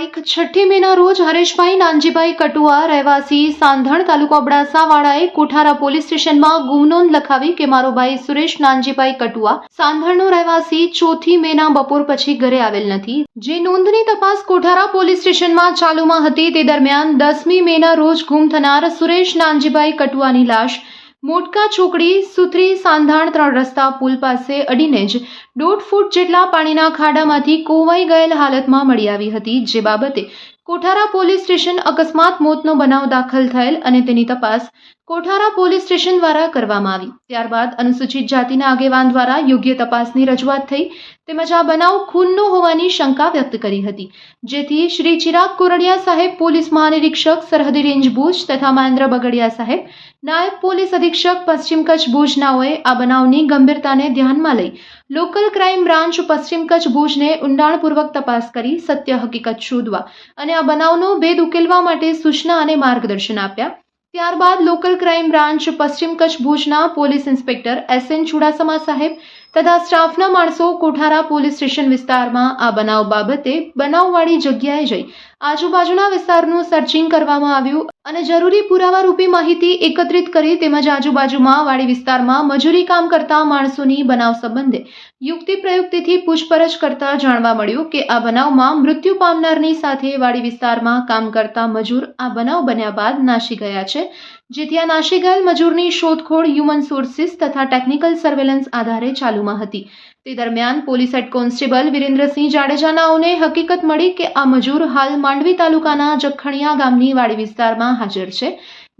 તારીખ છઠ્ઠી મેના રોજ હરેશભાઈ નાનજીભાઈ કટુઆ રહેવાસી સાંધણ તાલુકો અબડાસાવાળાએ કોઠારા પોલીસ સ્ટેશનમાં ગુમનોંધ લખાવી કે મારો ભાઈ સુરેશ નાનજીભાઈ કટુઆ સાંધણનો રહેવાસી ચોથી મેના બપોર પછી ઘરે આવેલ નથી. જે નોંધની તપાસ કોઠારા પોલીસ સ્ટેશનમાં ચાલુમાં હતી તે દરમિયાન દસમી મેના રોજ ગુમ થનાર સુરેશ નાનજીભાઈ કટુઆની લાશ મોટકા ચોકડી સુથરી સાંધાણ ત્રણ રસ્તા પુલ પાસે અડીને જ દોઢ ફૂટ જેટલા પાણીના ખાડામાંથી કોવાઈ ગયેલ હાલતમાં મળી આવી હતી, જે બાબતે કોઠારા પોલીસ સ્ટેશન અકસ્માત મોતનો બનાવ દાખલ થયેલ અને તેની તપાસ કોઠારા પોલીસ સ્ટેશન દ્વારા કરવામાં આવી. ત્યારબાદ અનુસૂચિત જાતિના આગેવાન દ્વારા યોગ્ય તપાસની રજૂઆત થઈ, તેમજ આ બનાવ ખૂનનો હોવાની શંકા વ્યક્ત કરી હતી. જેથી શ્રી ચિરાગ કોરડિયા સાહેબ પોલીસ મહાનિરીક્ષક સરહદી રેન્જ ભુજ તથા મહેન્દ્ર બગડિયા સાહેબ નાયબ પોલીસ અધિક્ષક પશ્ચિમ કચ્છ ભુજનાઓએ આ બનાવની ગંભીરતાને ધ્યાનમાં લઈ લોકલ ક્રાઇમ બ્રાન્ચ પશ્ચિમ કચ્છ ભુજને ઊંડાણપૂર્વક તપાસ કરી સત્ય હકીકત શોધવા અને આ બનાવનો ભેદ ઉકેલવા માટે સૂચના અને માર્ગદર્શન આપ્યા. ત્યારબાદ લોકલ ક્રાઇમ બ્રાન્ચ પશ્ચિમ કચ્છ ભુજના police inspector S N Chudasama સાહેબ તથા સ્ટાફના માણસો કોઠારા પોલીસ સ્ટેશન વિસ્તારમાં આ બનાવ બાબતે બનાવવાળી જગ્યાએ જઈ આજુબાજુના વિસ્તારનું સર્ચિંગ કરવામાં આવ્યું અને જરૂરી પુરાવા રૂપી માહિતી એકત્રિત કરી તેમજ આજુબાજુમાં વાડી વિસ્તારમાં મજૂરી કામ કરતા માણસોની બનાવ સંબંધે યુક્તિ પ્રયુક્તિથી પૂછપરછ કરતા જાણવા મળ્યું કે આ બનાવમાં મૃત્યુ પામનારની સાથે વાડી વિસ્તારમાં કામ કરતા મજૂર આ બનાવ બન્યા બાદ નાશી ગયા છે. જેથી આ નાશી ગયેલ મજૂરની શોધખોળ હ્યુમન સોર્સિસ તથા ટેકનિકલ સર્વેલન્સ આધારે ચાલુમાં હતી. તે દરમિયાન પોલીસ હેડ કોન્સ્ટેબલ વિરેન્દ્રસિંહ જાડેજાનાઓને હકીકત મળી કે આ મજૂર હાલ માંડવી તાલુકાના જખણિયા ગામની વાડી વિસ્તારમાં હાજર છે,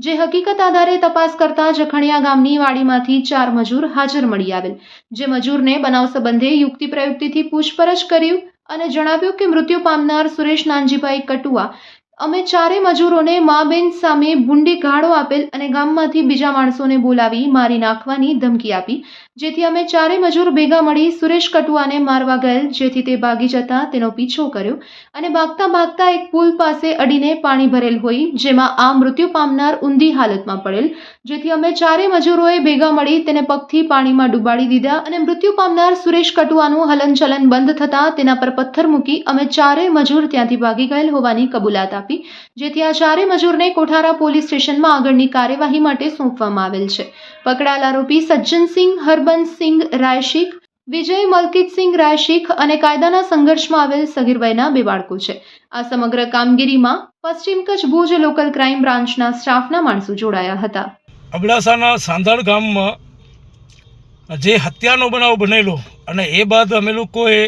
જે હકીકત આધારે તપાસ કરતા જખણિયા ગામની વાડીમાંથી ચાર મજૂર હાજર મળી આવેલ. જે મજૂરને બનાવ સંબંધે યુક્તિ પ્રયુક્તિથી પૂછપરછ કર્યું અને જણાવ્યું કે મૃત્યુ પામનાર સુરેશ નાનજીભાઈ કટુઆ અમે ચારે મજૂરોને મા બેન સામે ભૂંડી ગાળો આપેલ અને ગામમાંથી બીજા માણસોને બોલાવી મારી નાખવાની ધમકી આપી, જેથી અમે ચારે મજૂર ભેગા મળી સુરેશ કટુઆને મારવા ગયેલ, જેથી તે ભાગી જતા તેનો પીછો કર્યો અને ભાગતા ભાગતા એક પુલ પાસે અડીને પાણી ભરેલ હોય, જેમાં આ મૃત્યુ પામનાર ઊંધી હાલતમાં પડેલ, જેથી અમે ચારે મજૂરોએ ભેગા મળી તેને પગથી પાણીમાં ડૂબાડી દીધા અને મૃત્યુ પામનાર સુરેશ કટુઆનું હલનચલન બંધ થતાં તેના પર પથ્થર મૂકી અમે ચારે મજૂર ત્યાંથી ભાગી ગયેલ હોવાની કબૂલાત આપી. જેથી આ ચારે મજૂરને કોઠારા પોલીસ સ્ટેશનમાં આગળની કાર્યવાહી માટે સોંપવામાં આવેલ છે. પકડાયેલ આરોપી સજ્જનસિંહ હરબંતસિંહ રાયશીખ વિજય મલકીતસિંહ રાયશીખ અને કાયદાના સંઘર્ષમાં આવેલ સગીરભાઈના બે બાળકો છે. આ સમગ્ર કામગીરીમાં પશ્ચિમ કચ્છ ભુજ લોકલ ક્રાઇમ બ્રાન્ચના સ્ટાફના માણસો જોડાયા હતા. અબડાસાના સાંધળ ગામમાં જે હત્યાનો બનાવ બનેલો અને એ બાદ અમે લોકોએ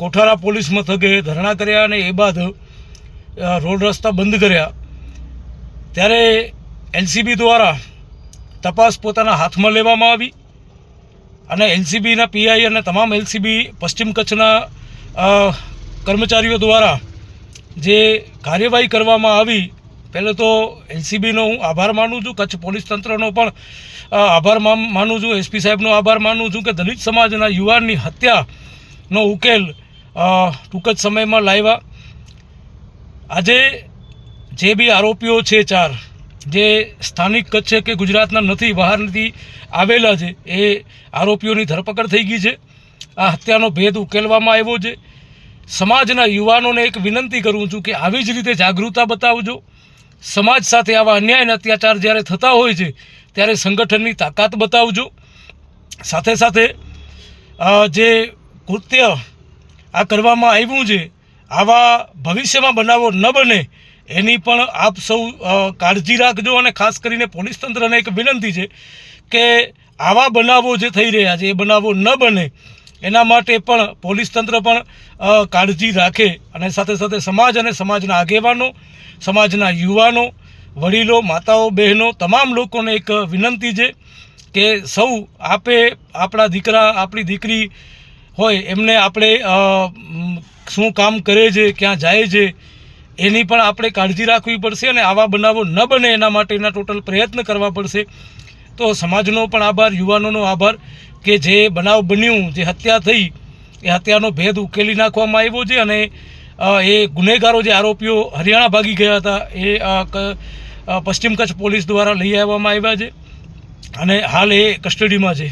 કોઠારા પોલીસ મથકે ધરણા કર્યા અને એ બાદ રોડ રસ્તા બંધ કર્યા. ત્યારે એલસીબી દ્વારા તપાસ પોતાના હાથમાં લેવામાં આવી અને એલસીબીના પીઆઈ અને તમામ એલસીબી પશ્ચિમ કચ્છના કર્મચારીઓ દ્વારા જે કાર્યવાહી કરવામાં આવી, પહેલાં તો એલસીબીનો હું આભાર માનું છું, કચ્છ પોલીસ તંત્રનો પણ આભાર માન- છું એસપી સાહેબનો આભાર માનું છું કે દલિત સમાજના યુવાનની હત્યાનો ઉકેલ ટૂંક જ સમયમાં લાવ્યા. આજે જે બી આરોપીઓ છે ચાર, જે સ્થાનિક કચ્છ કે ગુજરાતના નથી બહારથી આવેલા છે, એ આરોપીઓની ધરપકડ થઈ ગઈ છે. આ હત્યાનો ભેદ ઉકેલવામાં આવ્યો છે. સમાજના યુવાનોને એક વિનંતી કરું છું કે આવી જ રીતે જાગૃતતા બતાવજો. સમાજ સાથે આવા અન્યાય અને અત્યાચાર જ્યારે થતા હોય છે, ત્યારે સંગઠનની તાકાત બતાવજો. સાથે સાથે જે કૃત્ય આ કરવામાં આવ્યું છે આવા ભવિષ્યમાં બનાવો ન બને, એની પણ આપ સૌ કાળજી રાખજો અને ખાસ કરીને પોલીસ તંત્રને એક વિનંતી છે કે આવા બનાવો જે થઈ રહ્યા છે, એ બનાવો ન બને. એના માટે પણ પોલીસ તંત્ર પણ કાળજી રાખે અને સાથે સાથે સમાજ અને સમાજના આગેવાનો, સમાજના યુવાનો, વડીલો, માતાઓ, બહેનો, તમામ લોકોને એક વિનંતી છે કે સૌ આપે આપણા દીકરા, આપણી દીકરી હોય, એમને આપણે શું કામ કરે છે, ક્યાં જાય છે, એની પણ આપણે કાળજી રાખવી પડશે અને આવા બનાવો ન બને એના માટેના ટોટલ પ્રયત્ન કરવા પડશે. તો સમાજનો પણ આભાર, યુવાનોનો આભાર કે જે બનાવ બન્યું, જે હત્યા થઈ, એ હત્યાનો ભેદ ઉકેલી નાખવામાં આવ્યો છે અને એ ગુનેગારો જે આરોપીઓ હરિયાણા ભાગી ગયા હતા, એ પશ્ચિમ કચ્છ પોલીસ દ્વારા લઈ આવવામાં આવ્યા છે અને હાલ એ કસ્ટડીમાં છે.